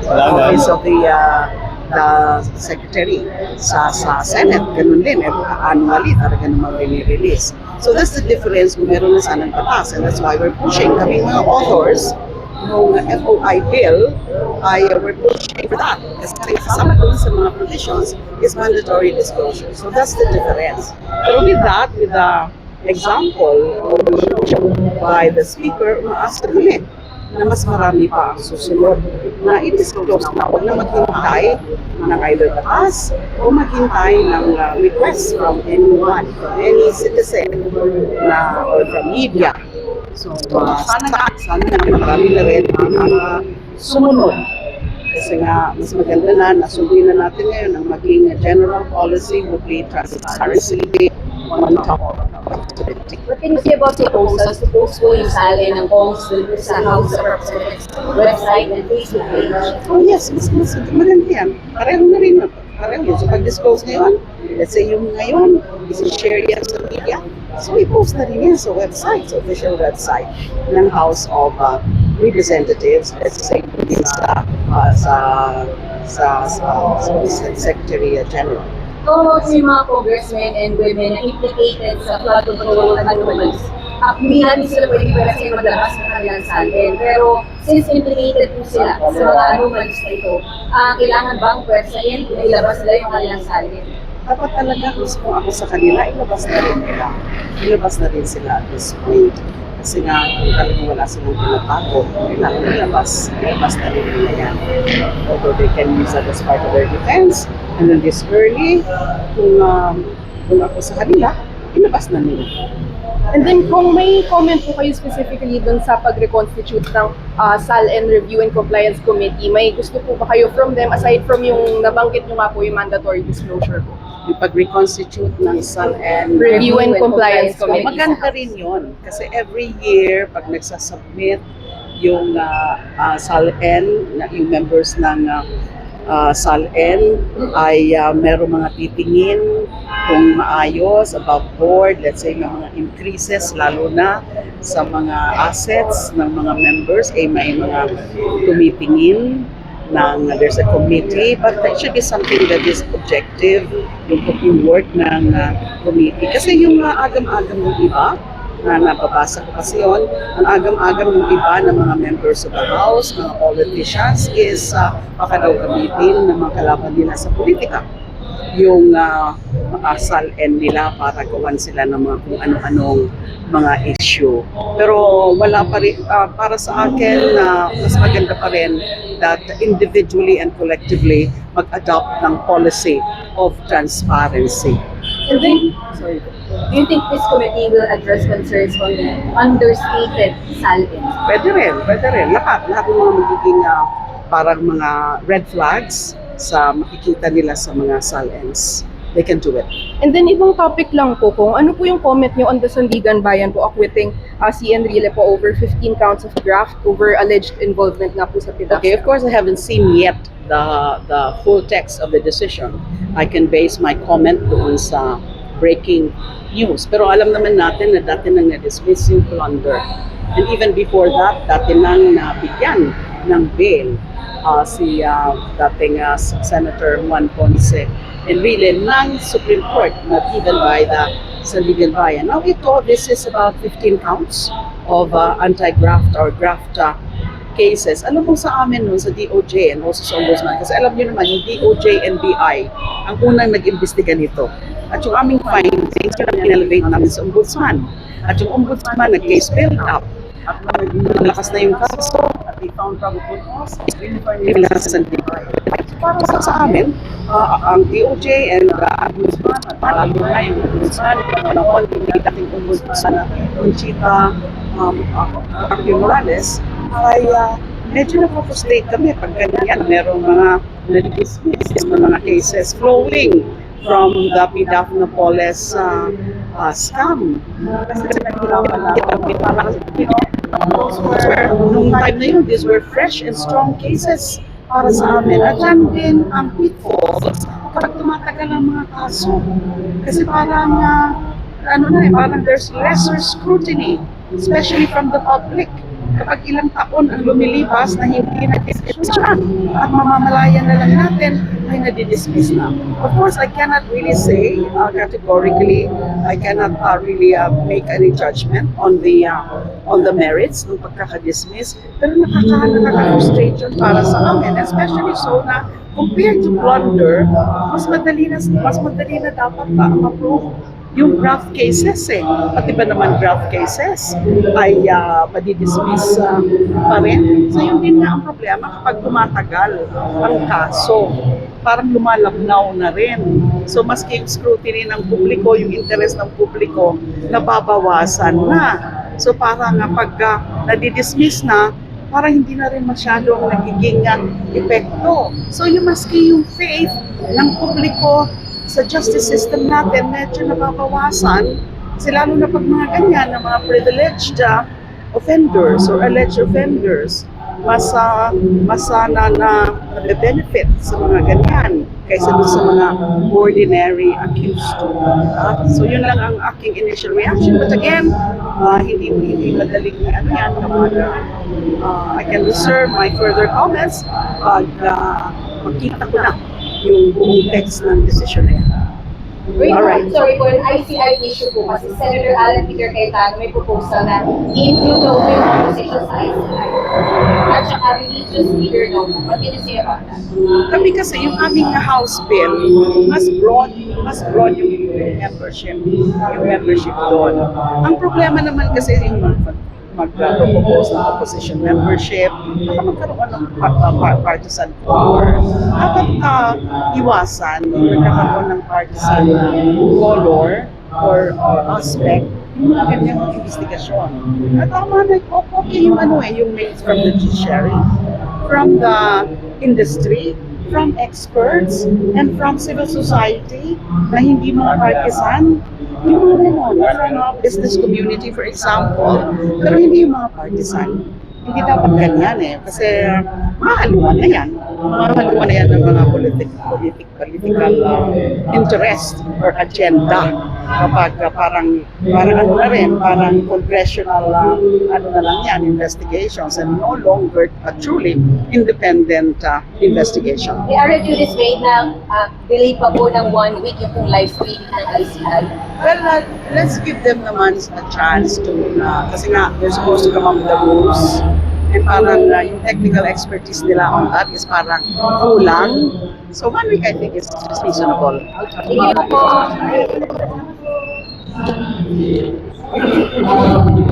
Salamat. Office of the, uh, the Secretary sa, sa Senate. Ganun din. Eh, annually, talaga namang release So that's the difference kung meron na sanang batas. And that's why we're pushing. Kami mga authors, nung FOI bill, ay uh, we're pushing for that. Kasi kasama doon sa mga provisions is mandatory disclosure. So that's the difference. Pero with that, with the example by the speaker, umaas kami na mas marami pa ang susunod na i-disclose na huwag na maghintay ng either batas o maghintay ng uh, request from anyone, from any citizen na or from media. So, uh, sana sana nga marami na rin ang uh, sumunod. Kasi nga, mas maganda na, nasundin na natin ngayon ang maging general policy would be transparency What can you the to post po yung sali ng Congs dun sa House of Representatives website and Facebook page? Oh yes, mas, mas maganda yan. Pareho na rin. Pareho yun. So pag-disclose ngayon, let's say yung ngayon, isi-share yan sa media, so i-post na rin yan sa website, sa official website ng House of uh, Representatives, let's say sa, uh, sa, sa, sa, sa Secretary General. About yung mga congressmen and women na implicated sa flood control anomalies? Uh, hindi natin sila pwede pa kasi maglabas ng kanilang salin. Pero since implicated po sila sa mga anomalies na ito, uh, kailangan bang pwersahin na ilabas nila yung kanilang salin? Dapat talaga gusto ko ako sa kanila, ilabas na rin nila. Ilabas na rin sila at this point. Kasi nga, talagang wala silang tinatago, kailangan ilabas. Ilabas na rin nila yan. Although they can use that as part of their defense. And then this early, kung, um, kung ako sa kanila, ilabas na nila. And then kung may comment po kayo specifically dun sa pag-reconstitute ng uh, SAL and Review and Compliance Committee, may gusto po ba kayo from them aside from yung nabanggit nyo nga po yung mandatory disclosure po? Yung pag-reconstitute ng SAL and Review and Compliance Committee. maganda rin yun. Kasi every year, pag nagsasubmit yung uh, uh, SALN, yung members ng uh, uh, SALN, ay uh, meron mga titingin kung maayos about board, let's say may mga increases, lalo na sa mga assets ng mga members, ay may mga tumitingin ng there's a committee but that should be something that is objective yung, yung work ng uh, committee. Kasi yung uh, agam-agam ng iba na nababasa ko kasi yun, ang agam-agam ng iba ng mga members of the House, mga politicians is uh, baka daw gamitin ng mga kalaban nila sa politika yung uh, asal and nila para gawan sila ng mga kung ano-anong mga issue. Pero wala pa rin, ah, para sa akin, na mas maganda pa rin that individually and collectively mag-adopt ng policy of transparency. And then, sorry, do you think this committee will address concerns on understated salin? Pwede rin, pwede rin. Lahat, lahat ng mga magiging ah, parang mga red flags sa makikita nila sa mga SALNs. They can do it. And then ibang topic lang po kung ano po yung comment nyo on the Sandigan Bayan po acquitting uh, si Enrile po over 15 counts of graft over alleged involvement nga po sa PIDAF. Okay, of course, I haven't seen yet the the full text of the decision. I can base my comment doon sa breaking news. Pero alam naman natin na dati nang na-dismiss yung plunder. And even before that, dati nang nabigyan ng bail uh, si uh, dating uh, Senator Juan Ponce really ng Supreme Court, not even by the Sandigan Bayan. Now ito, this is about 15 counts of uh, anti-graft or graft uh, cases. Alam mo sa amin nun, sa DOJ and also sa Ombudsman, kasi alam niyo naman, yung DOJ and BI, ang unang nag-imbestiga nito. At yung aming findings, yun ang in-elevate namin sa Ombudsman. At yung Ombudsman, nag-case build up. At malakas na yung kaso, they found probable cause. Para sa, sa amin, ah, ang DOJ and the Ombudsman, at lalo na yung Ombudsman, panahon, yung dating Ombudsman na Conchita um, uh, Arquio Morales, ay ah, medyo na-frustrate kami pag ganyan. Merong mga na-dismiss na mga cases flowing from the PDAF Napoles uh, uh, scam. Kasi nahihirapan na Those were, nung time na yun, these were fresh and strong cases para sa amin. At yan din ang pitfalls kapag tumatagal ang mga kaso. Kasi parang, ah, ano na eh, parang there's lesser scrutiny, especially from the public. Kapag ilang taon ang lumilipas na hindi na-dismiss at mamamalayan na lang natin ay nadidismiss na. Of course, I cannot really say uh, categorically, I cannot uh, really uh, make any judgment on the uh, on the merits ng pagkakadismiss, pero nakaka nakaka-frustrate yun para sa amin, especially so na compared to plunder, mas madali na mas madali na dapat uh, ma-prove yung graft cases eh. At iba naman graft cases ay uh, madidismiss uh, pa rin. So yun din nga ang problema kapag tumatagal ang kaso. Parang lumalabnaw na rin. So maski yung scrutiny ng publiko, yung interest ng publiko, nababawasan na. So parang pag uh, nadidismiss na, parang hindi na rin masyado ang nagiging uh, epekto. So yung maski yung faith ng publiko sa justice system natin medyo nababawasan kasi lalo na pag mga ganyan na mga privileged uh, offenders or alleged offenders mas uh, mas sana na benefit sa mga ganyan kaysa doon sa mga ordinary accused. Uh, so yun lang ang aking initial reaction. But again, uh, hindi hindi madaling ano yan kapag uh, I can reserve my further comments pag uh, makita ko na yung buong text ng decision na yan. Wait, Alright. sorry po, an ICI issue po kasi Senator Alan Peter Cayetano may proposal na i-include daw po yung opposition sa ICI. At saka religious leader daw po. What can you say about that? Kami kasi yung aming House bill, mas broad, mas broad yung, yung membership, yung membership doon. Ang problema naman kasi yung mag-propose ng opposition membership, baka magkaroon ng pa- pa- pa- partisan color. Dapat uh, iwasan yung nagkakaroon ng partisan color or, or aspect yung mga ganyang investigasyon. At tama na, okay yung ano eh, yung mates from the judiciary, from the industry, from experts, and from civil society na hindi mga partisan. Yung mga ganon, from business community for example, pero hindi yung mga partisan. Hindi dapat ganyan eh, kasi mahaluan na yan. Mahaluan na yan ng mga politic, politic, political uh, interest or agenda kapag uh, parang parang ano na rin, parang congressional uh, ano na lang yan, investigations and no longer a truly independent uh, investigation. May RFQ this way na uh, delay pa po ng one week yung live streaming ng ICI. Well, uh, let's give them naman a chance to, uh, kasi nga, they're supposed to come up with the rules. And parang uh, yung technical expertise nila on that is parang kulang. So one week I think is is reasonable. Thank you po.